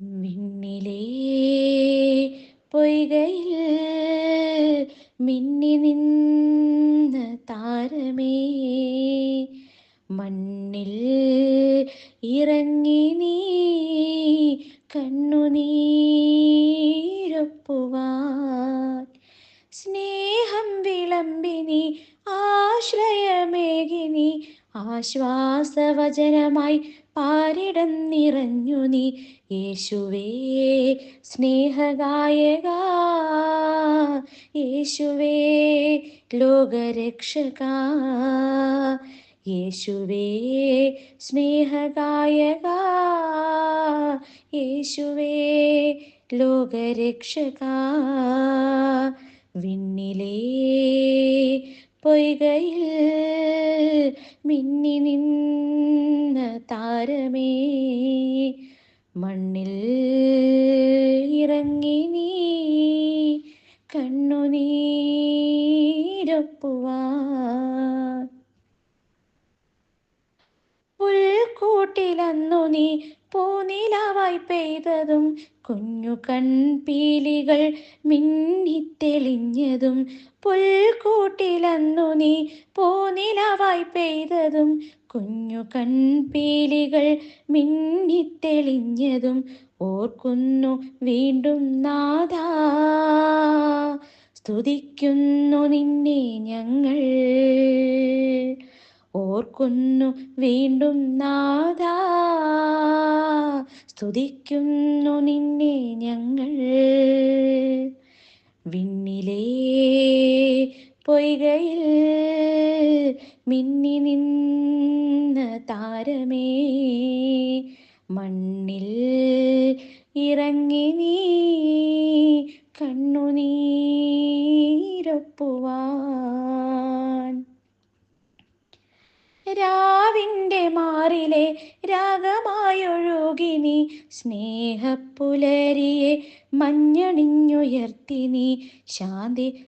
വിണ്ണിലേ പൊയ്കയിൽ മിന്നി നിന്ന താരമേ. മണ്ണിൽ ഇറങ്ങി നീ കണ്ണുനീരൊപ്പുവാൻ. സ്നേഹം വിളമ്പിനി ആശ്രയമേകിനി ആശ്വാസവചനമായി പാരിടം നിറഞ്ഞു നീ യേശുവേ സ്നേഹഗായക. യേശുവേ ലോകരക്ഷക. യേശുവേ സ്നേഹഗായക. യേശുവേ ലോകരക്ഷക. വിണ്ണിലേ പൊയ്കയിൽ മിന്നി നിന്ന താരമേ മണ്ണിൽ ഇറങ്ങി നീ കണ്ണുനീരൊപ്പുവാൻ പുൽക്കൂട്ടിലന്നു നീ പൂനിലാവായി പെയ്തതും കുഞ്ഞു കൺപീലികൾ മിന്നിത്തെളിഞ്ഞതും പുൽക്കൂട്ടിലന്നു നീ പൂനിലാവായി പെയ്തതും കുഞ്ഞു കൺപീലികൾ മിന്നിത്തെളിഞ്ഞതും ഓർക്കുന്നു വീണ്ടും നാദാ. സ്തുതിക്കുന്നു നിന്നെ ഞങ്ങൾ. ഓർക്കുന്നു വീണ്ടും നാദാ. സ്തുതിക്കുന്നു നിന്നെ ഞങ്ങൾ. വിണ്ണിലേ പൊയ്കയിൽ മിന്നി നിന്ന താരമേ മണ്ണിൽ ഇറങ്ങി നീ കണ്ണുനീരൊപ്പുവാൻ രാവിന്റെ മാറിലെ രാഗമായൊഴുകി നീ സ്നേഹപ്പുലരിയെ മഞ്ഞണിഞ്ഞുയർത്തി നീ ശാന്തി